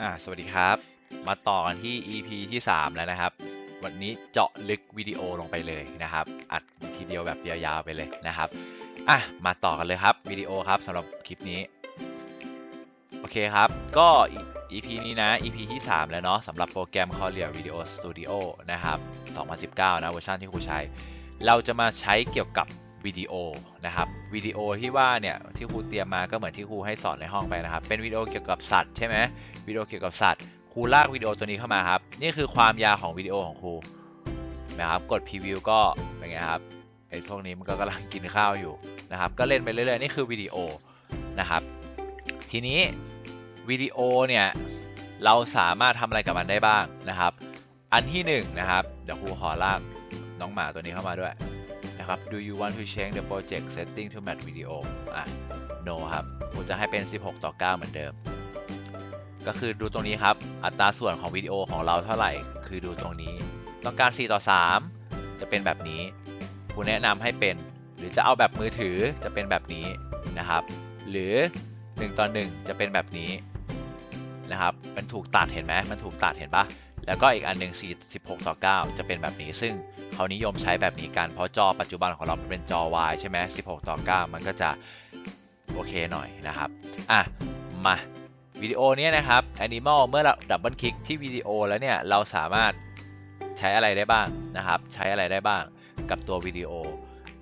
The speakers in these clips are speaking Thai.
อ่าสวัสดีครับ มาต่อกันที่ EP ที่ 3 แล้วนะครับ วันนี้เจาะลึกวิดีโอลงไปเลยนะครับ อัดทีเดียวแบบยาวๆไปเลยนะครับอะมาต่อกันเลยครับวิดีโอครับสำหรับคลิปนี้ โอเคครับ ก็ EP นี้นะ EP ที่ 3 แล้วเนาะสำหรับโปรแกรม Collier Video Studio นะครับ 2019 นะเวอร์ชันที่ครูใช้ เราจะมาใช้เกี่ยวกับ วิดีโอนะครับวิดีโอที่ว่าเนี่ยที่ครูเตรียมมาก็เหมือนที่ครูให้สอนในห้องไปนะครับ เป็นวิดีโอเกี่ยวกับสัตว์ใช่ไหมวิดีโอเกี่ยวกับสัตว์ครูลากวิดีโอตัวนี้เข้ามาครับนี่คือความยาวของวิดีโอของครูนะครับกดพรีวิวก็เป็นไงครับไอ้พวกนี้มันก็กำลังกินข้าวอยู่นะครับ ก็เล่นไปเรื่อยๆนี่คือวิดีโอนะครับ ทีนี้วิดีโอเนี่ยเราสามารถทำอะไรกับมันได้บ้างนะครับ อันที่1นนะครับเดี๋ยวครูขอลากน้องหมาตัวนี้เข้ามาด้วย นะครับ Do you want to change the project setting to match video อะ no ครับครูจะให้เป็น 16 ต่อ 9 เหมือนเดิม ก็คือดูตรงนี้ครับ อัตราส่วนของวิดีโอของเราเท่าไหร่ คือดูตรงนี้ ต้องการ 4 ต่อ 3 จะเป็นแบบนี้ครูแนะนำให้เป็น หรือจะเอาแบบมือถือจะเป็นแบบนี้นะครับ หรือ 1 ต่อ 1 จะเป็นแบบนี้นะครับ มันถูกตัดเห็นไหมมันถูกตัดเห็นปะ แล้วก็อีกอันหนึ่ง16ต่อ9จะเป็นแบบนี้ ซึ่งเขานิยมใช้แบบนี้กัน เพราะจอปัจจุบันของเราเป็นจอ Y ใช่ไหม16ต่อ9มันก็จะโอเคหน่อยนะครับ อะ มาวิดีโอนี้นะครับ Animal เมื่อเราดับเบิลคลิกที่วิดีโอแล้วเนี่ย เราสามารถใช้อะไรได้บ้างนะครับ ใช้อะไรได้บ้างกับตัววิดีโอ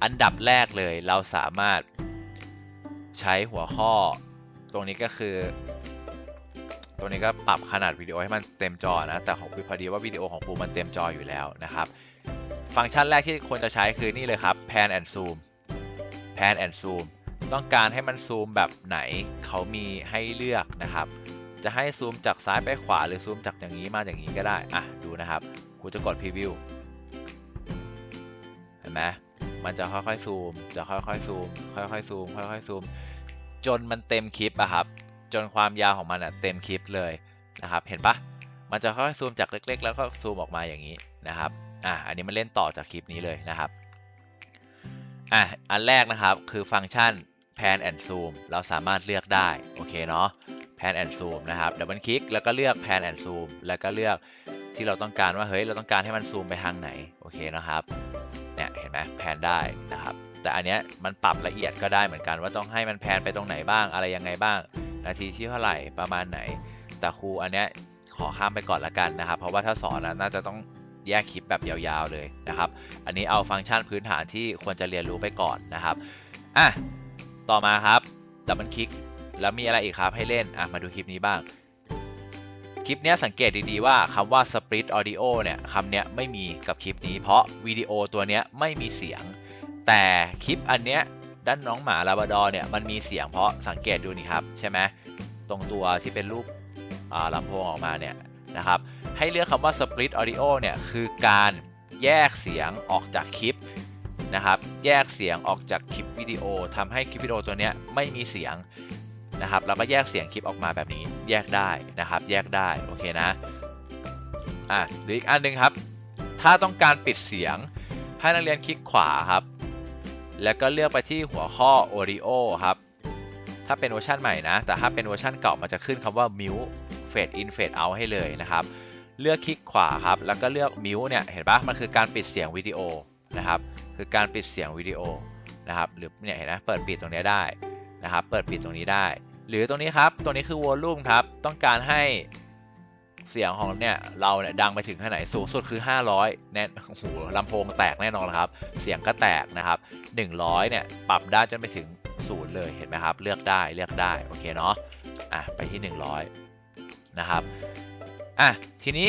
อันดับแรกเลยเราสามารถใช้หัวข้อ ตรงนี้ก็คือ ตรงนี้ก็ปรับขนาดวิดีโอให้มันเต็มจอนะ แต่ของพอดีว่าวิดีโอของครูมันเต็มจออยู่แล้วนะครับ ฟังก์ชันแรกที่ควรจะใช้คือนี่เลยครับ pan and zoom pan and zoom ต้องการให้มันซูมแบบไหนเขามีให้เลือกนะครับ จะให้ซูมจากซ้ายไปขวาหรือซูมจากอย่างนี้มาอย่างนี้ก็ได้ อะดูนะครับครูจะกดพรีวิวเห็นไหมมันจะค่อยๆซูม จะค่อยๆซูม ค่อยๆซูม ค่อยๆซูม จนมันเต็มคลิปอะครับ จนความยาวของมันอะเต็มคลิปเลยนะครับ เห็นปะมันจะค่อยซูมจากเล็ก ๆ แล้วก็ซูมออกมาอย่างนี้นะครับอะอันนี้มันเล่นต่อจากคลิปนี้เลยนะครับอะอันแรกนะครับคือฟังก์ชัน pan and zoom เราสามารถเลือกได้โอเคเนาะ pan and zoom นะครับดับเบิลคลิกแล้วก็เลือก pan and zoom แล้วก็เลือกที่เราต้องการว่าเฮ้ยเราต้องการให้มันซูมไปทางไหนโอเคนะครับเนี่ยเห็นไหมแพนได้นะครับ แต่อันเนี้ยมันปรับละเอียดก็ได้เหมือนกันว่าต้องให้มันแพนไปตรงไหนบ้างอะไรยังไงบ้าง นาทีที่เท่าไหร่ประมาณไหน แต่ครูอันเนี้ยขอข้ามไปก่อนละกันนะครับ เพราะว่าถ้าสอนนะน่าจะต้องแยกคลิปแบบยาวๆเลยนะครับ อันนี้เอาฟังก์ชันพื้นฐานที่ควรจะเรียนรู้ไปก่อนนะครับอะต่อมาครับดับเบิลคลิกแล้วมีอะไรอีกครับให้เล่นอะมาดูคลิปนี้บ้างคลิปนี้สังเกตดีๆว่าคำว่า split audio เนี่ยคำเนี้ยไม่มีกับคลิปนี้ เพราะวิดีโอตัวเนี้ยไม่มีเสียง แต่คลิปอันเนี้ย ด้านน้องหมาลาบาดอเนี่ยมันมีเสียงเพราะสังเกตดูนี่ครับใช่ไหมตรงตัวที่เป็นรูปลำโพงออกมาเนี่ยนะครับให้เลือกคำว่า split audio เนี่ยคือการแยกเสียงออกจากคลิปนะครับแยกเสียงออกจากคลิปวิดีโอทำให้คลิปวิดีโอตัวนี้ไม่มีเสียงนะครับแล้วก็แยกเสียงคลิปออกมาแบบนี้แยกได้นะครับ แยกได้โอเคนะอะหรืออีกอันหนึ่งครับ ถ้าต้องการปิดเสียงให้นักเรียนคลิกขวาครับ แล้วก็เลือกไปที่หัวข้อ audio ครับ ถ้าเป็นเวอร์ชันใหม่นะ แต่ถ้าเป็นเวอร์ชันเก่ามันจะขึ้นคำว่า mute fade in fade out ให้เลยนะครับ เลือกคลิกขวาครับ แล้วก็เลือก mute เนี่ย เห็นปะมันคือการปิดเสียงวิดีโอนะครับ คือการปิดเสียงวิดีโอนะครับ หรือเนี่ยเห็นไหมเปิดปิดตรงนี้ได้นะครับ เปิดปิดตรงนี้ได้ หรือตรงนี้ครับ ตรงนี้คือวอลลุ่มครับ ต้องการให้ เสียงของเนี่ยเราเนี่ยดังไปถึงขนาดไหนสูงสุดคือ 500แน่โอ้โหลำโพงแตกแน่นอนครับ เสียงก็แตกนะครับ 100เนี่ยปรับได้จนไปถึงศูนย์เลยเห็นไหมครับ เลือกได้เลือกได้โอเคเนาะอะไปที่ 100 นะครับอะทีนี้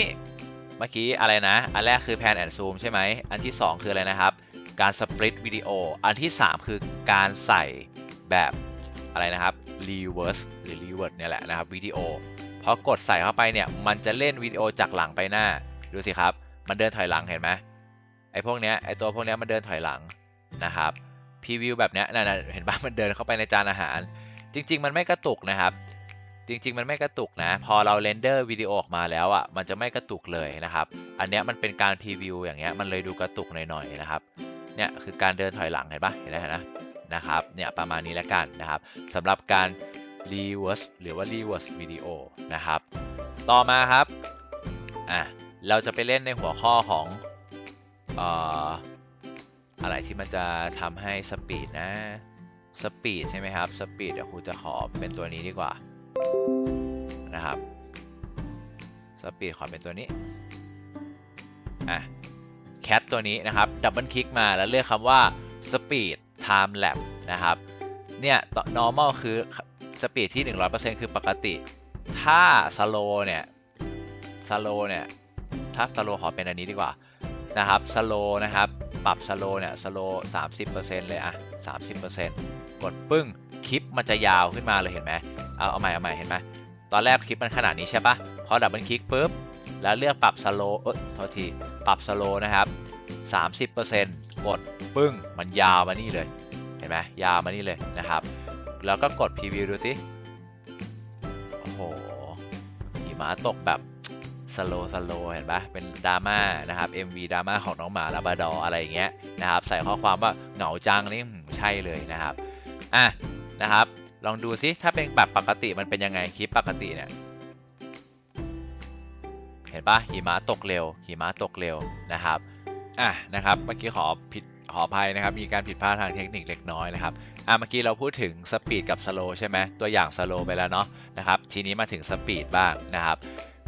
เมื่อกี้อะไรนะ อันแรกคือ pan and zoom ใช่ไหมอันที่ 2 คืออะไรนะครับ การสปริตวิดีโออันที่ 3 คือการใส่แบบอะไรนะครับ reverse หรือ reverse เนี่ยแหละนะครับวิดีโอ พอกดใส่เข้าไปเนี่ย มันจะเล่นวิดีโอจากหลังไปหน้า ดูสิครับ มันเดินถอยหลังเห็นไหมไอ้พวกเนี้ยไอ้ตัวพวกเนี้ยมันเดินถอยหลังนะครับพรีวิวแบบเนี้ยนั่นเห็นปะมันเดินเข้าไปในจานอาหาร จริง ๆ มันไม่กระตุกนะครับ จริง ๆ มันไม่กระตุกนะ พอเราเรนเดอร์วิดีโอออกมาแล้วอะมันจะไม่กระตุกเลยนะครับ อันเนี้ยมันเป็นการพรีวิวอย่างเงี้ยมันเลยดูกระตุกหน่อยๆนะครับเนี่ยคือการเดินถอยหลังเห็นปะเห็นไหมนะนะครับเนี่ยประมาณนี้แล้วกันนะครับสำหรับการ reverse หรือว่า reverse video นะครับ ต่อมาครับ อะ เราจะไปเล่นในหัวข้อของเอ่ออะไรที่มันจะทำให้สปีดนะสปีดใช่ไหมครับสปีดเดี๋ยวครูจะขอเป็นตัวนี้ดีกว่านะครับสปีดขอเป็นตัวนี้อะแคทตัวนี้นะครับดับเบิลคลิกมาแล้วเลือกคำว่า speed time lapse นะครับเนี่ย normal คือ สปีดที่ 100%คือปกติ ถ้า slow เนี่ย slow เนี่ยถ้า slow ขอเป็นอันนี้ดีกว่านะครับ slow นะครับปรับ slow เนี่ย slow 30%เลยอะ30%กดปึ้งคลิปมันจะยาวขึ้นมาเลยเห็นไหมเอาเอาใหม่เอาใหม่เห็นไหมตอนแรกคลิปมันขนาดนี้ใช่ปะพอดับเบิลคลิกปุ๊บแล้วเลือกปรับ slow เออโทษทีปรับ slow นะครับ30%กดปึ้งมันยาวมานี่เลยเห็นไหมยาวมานี่เลยนะครับ แล้วก็กดพรีวิวดูสิ โอ้โหหิมะตกแบบสโลสโลเห็นปะเป็นดราม่านะครับ MV ดราม่าของน้องหมาลาบราดออะไรอย่างเงี้ยนะครับ ใส่ข้อความว่าเหงาจังนี่ใช่เลยนะครับ อะนะครับ ลองดูซิถ้าเป็นแบบปกติมันเป็นยังไงคลิปปกติเนี่ยเห็นปะหิมะตกเร็วหิมะตกเร็วนะครับ อะนะครับ เมื่อกี้ขอผิด ขออภัยนะครับ มีการผิดพลาดทางเทคนิคเล็กน้อยนะครับอะเมื่อกี้เราพูดถึงสปีดกับสโลใช่ไหมตัวอย่างสโลไปแล้วเนาะนะครับทีนี้มาถึงสปีดบ้างนะครับ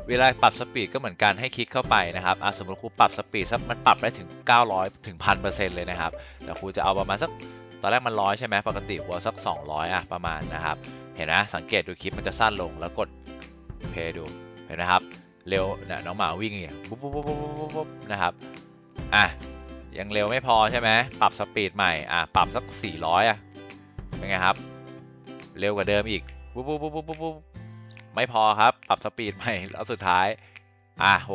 เวลาปรับสปีดก็เหมือนกันให้คลิกเข้าไปนะครับสมมติครูปรับสปีดสักมันปรับได้ถึง 900 ถึง 1000%เลยนะครับ แต่ครูจะเอาประมาณสัก ตอนแรกมันร้อยใช่ไหมปกติหัวสัก 200 อะประมาณนะครับ เห็นไหมสังเกตดูคลิปมันจะสั้นลงแล้วกดเพย์ดู เห็นไหมครับ เร็วเนี่ยน้องหมาวิ่งเนี่ยปุ๊บปุ๊บปุ๊บปุ๊บปุ๊บปุ๊บนะครับ อะ ยังเร็วไม่พอใช่ไหมปรับสปีดใหม่อะปรับสัก 400อะเป็นไงครับ เร็วกว่าเดิมอีกปุ๊บปุ๊บปุ๊บปุ๊บปุ๊บปุ๊บไม่พอครับปรับสปีดใหม่แล้วสุดท้ายอะ600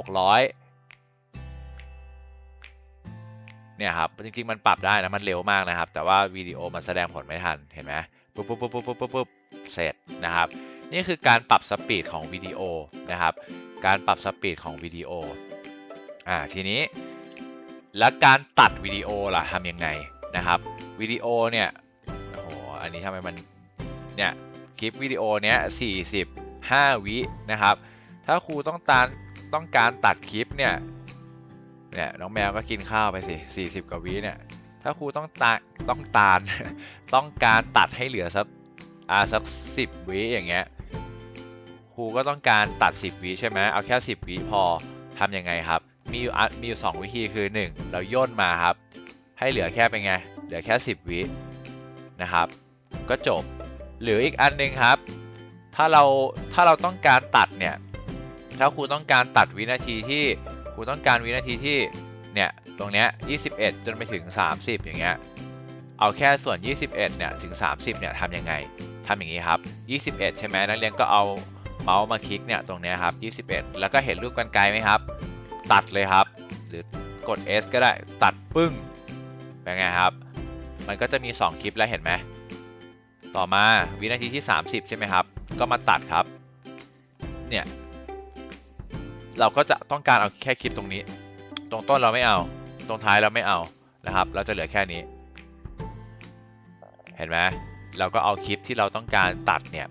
เนี่ยครับจริงๆมันปรับได้นะมันเร็วมากนะครับ แต่ว่าวิดีโอมันแสดงผลไม่ทันเห็นไหมปุ๊บปุ๊บปุ๊บปุ๊บปุ๊บปุ๊บปุ๊บเสร็จนะครับนี่คือการปรับสปีดของวิดีโอนะครับ การปรับสปีดของวิดีโออ่าทีนี้ แล้วการตัดวิดีโอล่ะทำยังไงนะครับวิดีโอเนี่ยโอ้โหอันนี้ทำไมมันเนี่ยคลิปวิดีโอเนี้ย45 วินะครับ ถ้าครูต้องการต้องการตัดคลิปเนี่ยเนี่ยน้องแมวก็กินข้าวไปสิ40 กว่าวิเนี่ยถ้าครูต้องตาต้องตานต้องการตัดให้เหลือสักอ่าสัก10วิอย่างเงี้ยครูก็ต้องการตัด 10วิใช่ไหมเอาแค่ 10วิพอทำยังไงครับ มีอยู่อะมีอยู่2วิธีคือ 1 เราย่นมาครับ ให้เหลือแค่เป็นไง เหลือแค่ 10 วินะครับ ก็จบ หรืออีกอันหนึ่งครับ ถ้าเราถ้าเราต้องการตัดเนี่ย ถ้าครูต้องการตัดวินาทีที่ครูต้องการวินาทีที่เนี่ยตรงเนี้ย21 จนไปถึง 30 อย่างเงี้ยเอาแค่ส่วน 21 เนี่ย ถึง 30 เนี่ยทำยังไงทำอย่างนี้ครับ 21 ใช่ไหมนักเรียนก็เอาเมาส์มาคลิกเนี่ย ตรงเนี้ยครับ 21 แล้วก็เห็นรูปกันไกลไหมครับ ตัดเลยครับ หรือกด S ก็ได้ตัดปึ้งเป็นไงครับ มันก็จะมี 2 คลิปแล้วเห็นไหมต่อมาวินาทีที่ 30 ใช่ไหมครับ ก็มาตัดครับ เนี่ย เราก็จะต้องการเอาแค่คลิปตรงนี้ ตรงต้นเราไม่เอา ตรงท้ายเราไม่เอานะครับ เราจะเหลือแค่นี้ เห็นไหมเราก็เอาคลิปที่เราต้องการตัดเนี่ย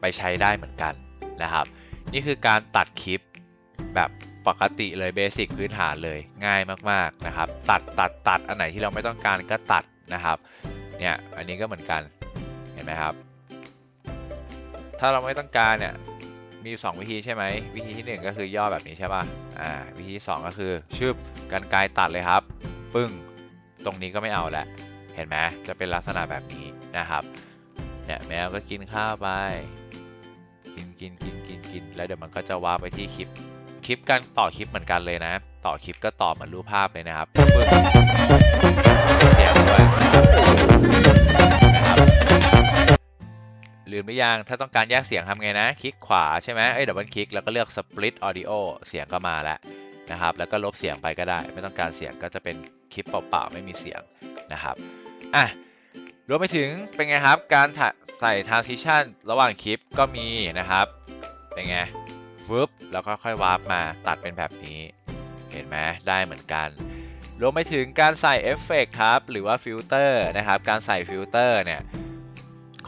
ไปใช้ได้เหมือนกันนะครับ นี่คือการตัดคลิปแบบ ปกติเลยเบสิกพื้นฐานเลยง่ายมากๆนะครับ ตัดตัดตัดอันไหนที่เราไม่ต้องการก็ตัดนะครับเนี่ยอันนี้ก็เหมือนกันเห็นไหมครับ ถ้าเราไม่ต้องการเนี่ยมีอยู่สองวิธีใช่ไหมวิธีที่หนึ่งก็คือย่อแบบนี้ใช่ป่ะอ่าวิธีที่สองก็คือชึบกันไกลตัดเลยครับ ปึ้งตรงนี้ก็ไม่เอาแล้วเห็นไหมจะเป็นลักษณะแบบนี้นะครับเนี่ยแมวก็กินข้าวไปกินกินกินกินกินแล้วเดี๋ยวมันก็จะว้าไปที่คลิป คลิปการต่อคลิปเหมือนกันเลยนะ ต่อคลิปก็ต่อเหมือนรูปภาพเลยนะครับปึ้งเสียงด้วยนะครับลืมหรือยัง ถ้าต้องการแยกเสียงทำไงนะ คลิกขวาใช่ไหมเอ้ยดับเบิลคลิกแล้วก็เลือก split audio เสียงก็มาแล้วนะครับ แล้วก็ลบเสียงไปก็ได้ ไม่ต้องการเสียงก็จะเป็นคลิปเปล่าๆไม่มีเสียงนะครับอะรวมไปถึงเป็นไงครับ การใส่ transition ระหว่างคลิปก็มีนะครับ เป็นไง ฟึบแล้วก็ค่อยวาร์ปมาตัดเป็นแบบนี้ เห็นไหมได้เหมือนกันรวมไปถึงการใส่เอฟเฟกครับ หรือว่าฟิลเตอร์นะครับ การใส่ฟิลเตอร์เนี่ย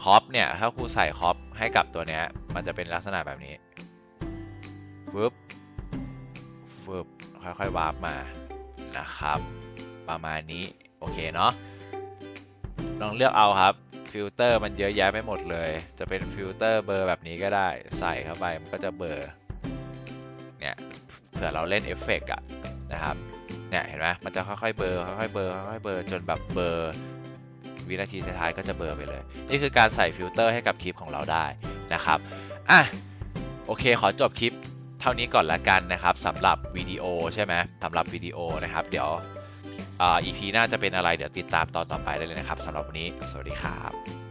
คอปเนี่ย ถ้าครูใส่คอปให้กับตัวเนี้ย มันจะเป็นลักษณะแบบนี้ฟึบฟึบค่อยๆวาร์ปมานะครับ ประมาณนี้ โอเคเนาะลองเลือกเอาครับฟิลเตอร์มันเยอะแยะไปหมดเลย จะเป็นฟิลเตอร์เบอร์แบบนี้ก็ได้ ใส่เข้าไปมันก็จะเบอร์ ผื่อเราเล่นเอฟเฟกต์อะนะครับเนี่ยเห็นไหมมันจะค่อยๆเบอร์ค่อยๆเบอร์ค่อยๆเบอร์จนแบบเบอร์วินาทีท้ายๆก็จะเบอร์ไปเลย นี่คือการใส่ฟิลเตอร์ให้กับคลิปของเราได้นะครับอะโอเคขอจบคลิปเท่านี้ก่อนละกันนะครับสำหรับวิดีโอใช่ไหมสำหรับวิดีโอนะครับ เดี๋ยวอ่า EP หน้าจะเป็นอะไรเดี๋ยวติดตามตอนต่อไปได้เลยนะครับสำหรับวันนี้ สวัสดีครับ